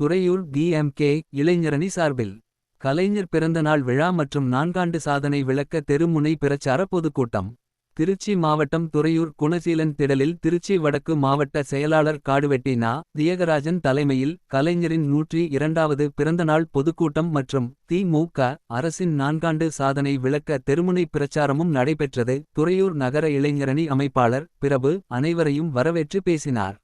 Thuraiyur PMK இளைஞரணி சார்பில். கலைஞர் பிறந்தநாள் விழா மற்றும் நான்காண்டு சாதனை விளக்க தெருமுனை பிரச்சார பொதுக்கூட்டம். திருச்சி மாவட்டம் துறையூர் குணசீலன் திடலில் திருச்சி வடக்கு மாவட்ட செயலாளர் காடுவெட்டி நா. தியகராஜன் தலைமையில் கலைஞரின் நூற்றி இரண்டாவது பிறந்தநாள் பொதுக்கூட்டம் மற்றும் திமுக அரசின் நான்காண்டு சாதனை விளக்க தெருமுனை பிரச்சாரமும் நடைபெற்றது. துறையூர் நகர இளைஞரணி அமைப்பாளர் பிரபு அனைவரையும் வரவேற்று பேசினார்.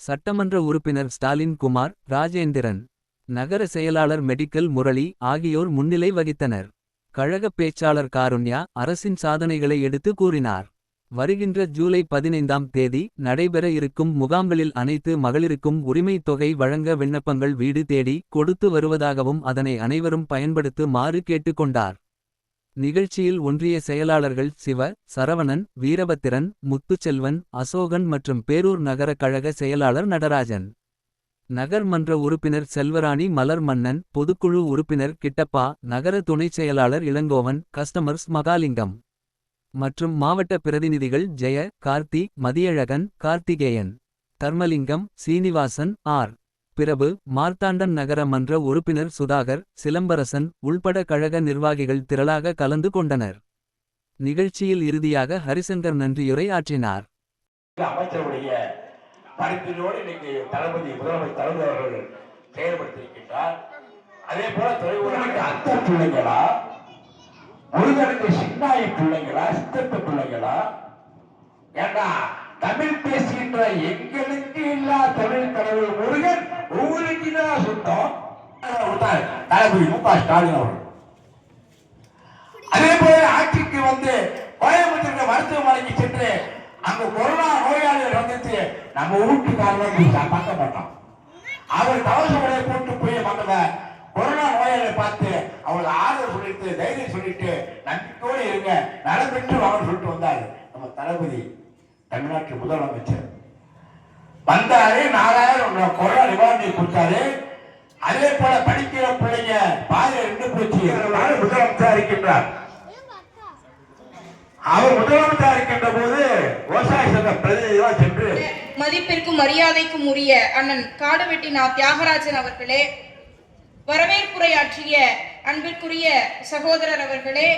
சட்டமன்ற உறுப்பினர் ஸ்டாலின் குமார் ராஜேந்திரன் நகர செயலாளர் மெடிக்கல் முரளி ஆகியோர் முன்னிலை வகித்தனர். கழக பேச்சாளர் காருண்யா அரசின் சாதனைகளை எடுத்து கூறினார். வருகின்ற ஜூலை பதினைந்தாம் தேதி நடைபெற இருக்கும் முகாம்களில் அனைத்து மகளிருக்கும் உரிமைத் தொகை வழங்க விண்ணப்பங்கள் வீடு தேடி கொடுத்து வருவதாகவும் அதனை அனைவரும் பயன்படுத்துமாறு கேட்டுக்கொண்டார் நிகழ்ச்சியில் ஒன்றிய செயலாளர்கள் சிவ சரவணன் வீரபத்திரன் முத்துச்செல்வன் அசோகன் மற்றும் பேரூர் நகர கழக செயலாளர் நடராஜன். நகர் மன்ற உறுப்பினர் செல்வராணி மலர் மன்னன் பொதுக்குழு உறுப்பினர் கிட்டப்பா நகர துணைச் செயலாளர் இளங்கோவன் கஸ்டமர்ஸ் மகாலிங்கம். மற்றும் மாவட்ட பிரதிநிதிகள் ஜெய கார்த்தி மதியழகன் கார்த்திகேயன். தர்மலிங்கம் சீனிவாசன் ஆர். பிரபு மார்த்தாண்டன் நகர மன்ற உறுப்பினர் சுதாகர் சிலம்பரசன் உள்பட கழக நிர்வாகிகள் திரளாக கலந்து கொண்டனர். நிகழ்ச்சியில் இறுதியாக ஹரிசங்கர் நன்றியுரை ஆற்றினார். அமைச்சருடைய பரிந்துரையோடு இன்னைக்கு தளபதி முதலமைச்சர் தளபதி அவர்கள் செயல்படுத்தியிருக்கின்றார். அதே போல துறையூருக்கு அந்த பிள்ளைங்களா முருகனுக்கு சின்னாயி பிள்ளைங்களா சித்தப்பு பிள்ளைங்களா ஏன்னா தமிழ் பேசுகின்ற எங்களுக்கு இல்லா தமிழ் கடவுள் முருகன் உங்களுக்கு தான் சுத்தம் தளபதி மு க ஸ்டாலின் அவர்கள். அதே போல ஆட்சிக்கு வந்து கோயம்புத்தூர் மருத்துவமனைக்கு சென்று அங்க கொரோனா நோயாளிகள் வந்துச்சு நம்ம வீட்டுக்காரங்க பார்க்க மாட்டோம் அவர் தவச முறையை போட்டு போய் மக்கள கொரோனா நோயாளியை பார்த்து அவங்களுக்கு ஆதரவு சொல்லிட்டு தைரியம் சொல்லிட்டு நம்பிக்கையோடு இருங்க நலம் வாங்க சொல்லிட்டு வந்தாரு நம்ம தளபதி தமிழ்நாட்டு முதலமைச்சர். வந்தாரு நாலாயிரம் கொரோனா நிவாரணை கொடுத்தாரு. அதே போல படிக்கிற பிள்ளைங்க பாதையில நின்று போச்சு. இருக்கின்றார். அவர் முதலமைச்சர் இருக்கின்ற போது விவசாய சங்க பிரதிநிதிகளா சென்று மதிப்பிற்கும் மரியாதைக்கும் உரிய அண்ணன் காடுவெட்டி நா தியாகராஜன் அவர்களே வரவேற்புரையாற்றிய அன்பிற்குரிய சகோதரர் அவர்களே